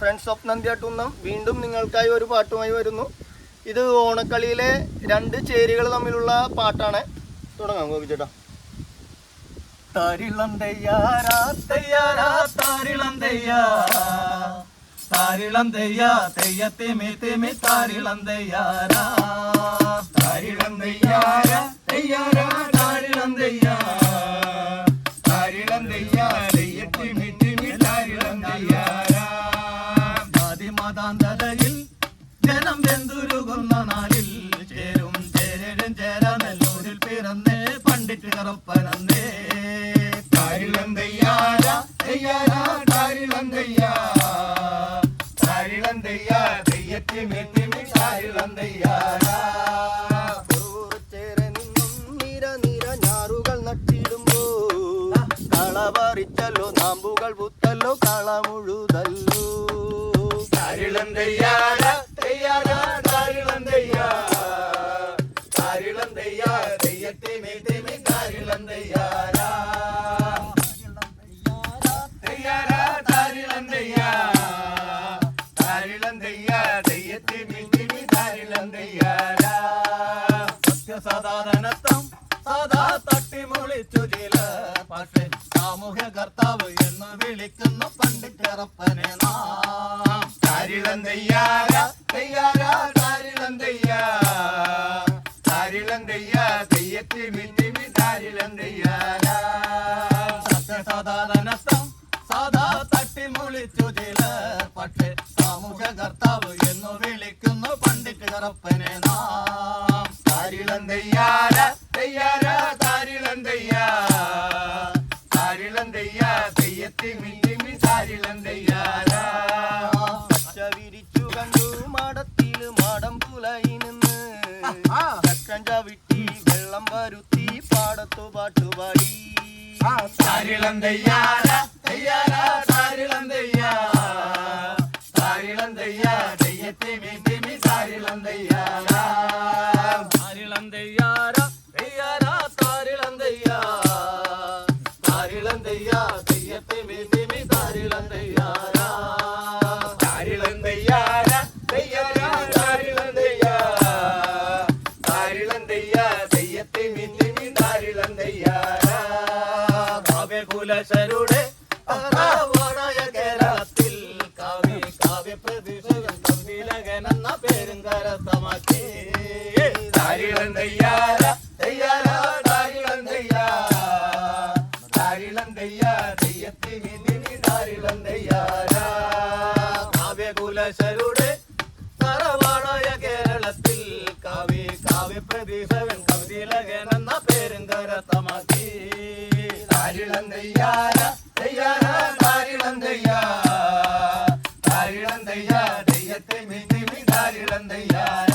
Friends of നന്ദിയാട്ടുന്നം വീണ്ടും നിങ്ങൾക്കായി ഒരു പാട്ടുമായി വരുന്നു. ഇത് ഓണക്കളിയിലെ രണ്ട് ചേരികൾ തമ്മിലുള്ള പാട്ടാണ്. തുടങ്ങാം ഗോപി ചേട്ടാ. തയ്യാരാ തയ്യാരാ തെയ്യാറാ താരിളം തെയ്യാ തിമി തയ്യാരാ തെയ്യാറാ തയ്യാരാ തെയ്യാറാ ജാതി ജനം വെന്തുരുകുന്ന നാളിൽ ചേരും ചേരും ചേരാനെല്ലൂരിൽ പിറന്നേ പണ്ടിറ്റ് കറുപ്പനന്നേ. തെയ്യാര തെയ്യാര താരിളം തെയ്യാ താരിളം തെയ്യാ തെയ്യത്തിമി തിമി താരിളം തെയ്യാരാ ചേരെ നിന്നും നിര നിര ഞാറുകൾ കള പറിച്ചല്ലോ നാമ്പുകൾ പുത്തല്ലോ കള താരിളം തെയ്യാര താരിളം തെയ്യാ താരിളം തെയ്യാ തെയ്യത്തിമി തിമി താരിളം തെയ്യാരാ തെയ്യാര താരിളം തെയ്യാ താരിളം തെയ്യാ തെയ്യത്തിമി തിമി താരിളം തെയ്യാരാ സത്യസാധാരണത്വം സാധാ തട്ടിമൊളിച്ചു ചില പക്ഷേ സാമൂഹ്യ കർത്താവ് എന്ന് വിളിക്കുന്ന പണ്ടിറ്ററപ്പനെ നാം. താരിളം തെയ്യാര തെയ്യാര താരിളം തെയ്യാ. താരിളം തെയ്യാ തെയ്യത്തിമി തിമി താരിളം തെയ്യാരാ സത്യസാധാരണത്വം സാധാ തട്ടിമൊളിച്ചു ചില പക്ഷേ സാമൂഹ്യ കർത്താവ് എന്നു വിളിക്കുന്നു പണ്ടിറ്റ് കറപ്പനെ നാം. താരിളം തെയ്യാര തെയ്യാര താരിളം തെയ്യാ. താരിളം തെയ്യാ. കണ്ടു മാടത്തിൽ മാടം പുലയി നിന്ന് ചക്കൻ ചവിട്ടി വെള്ളം വരുത്തി പാടത്തു പാട്ടുപാടി താരിളം തെയ്യാര തെയ്യാര താരിളം തെയ്യാ താരിളം തെയ്യാ തെയ്യത്തിമി തിമി താരിളം തെയ്യാരാ അതാവാണായ കേരളത്തിൽ കാവ്യ കാവ്യ പ്രതിഷേധം തമ്മിലകൻ എന്ന പേരും കരസ്ഥമാക്കി. താരിളം തയ്യാറ തെയ്യാര താരിളം തെയ്യാ. താരിളം തയ്യാ തെയ്യത്തിനി തിനി താരിളം തെയ്യാര. കാവ്യകുലശരുടെ തറവാടായ കേരളത്തിൽ കാവ്യ കാവ്യ പ്രതീക്ഷകൻ താരിളം തെയ്യാര തെയ്യാര താരിളം തെയ്യാ താരിളം തെയ്യാ തെയ്യത്തെ മിതിമി താരിളം തെയ്യാര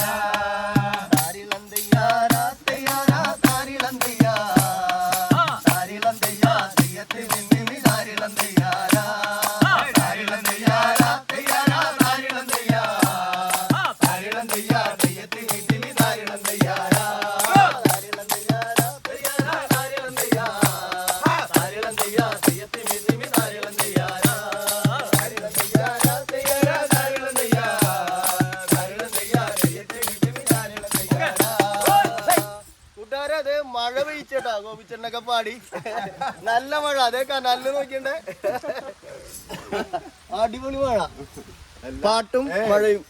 താരിളം തെയ്യാര തെയ്യാര താരിളം തെയ്യാ താരിളം തെയ്യാ തെയ്യത്തെ മിതിമി മഴ പെയ്ച്ചേട്ടാ ഗോപിച്ചേട്ടനൊക്കെ പാടി. നല്ല മഴ അതേ നല്ല നോക്കിണ്ടേ അടിപൊളി മഴ. പാട്ടും മഴയും.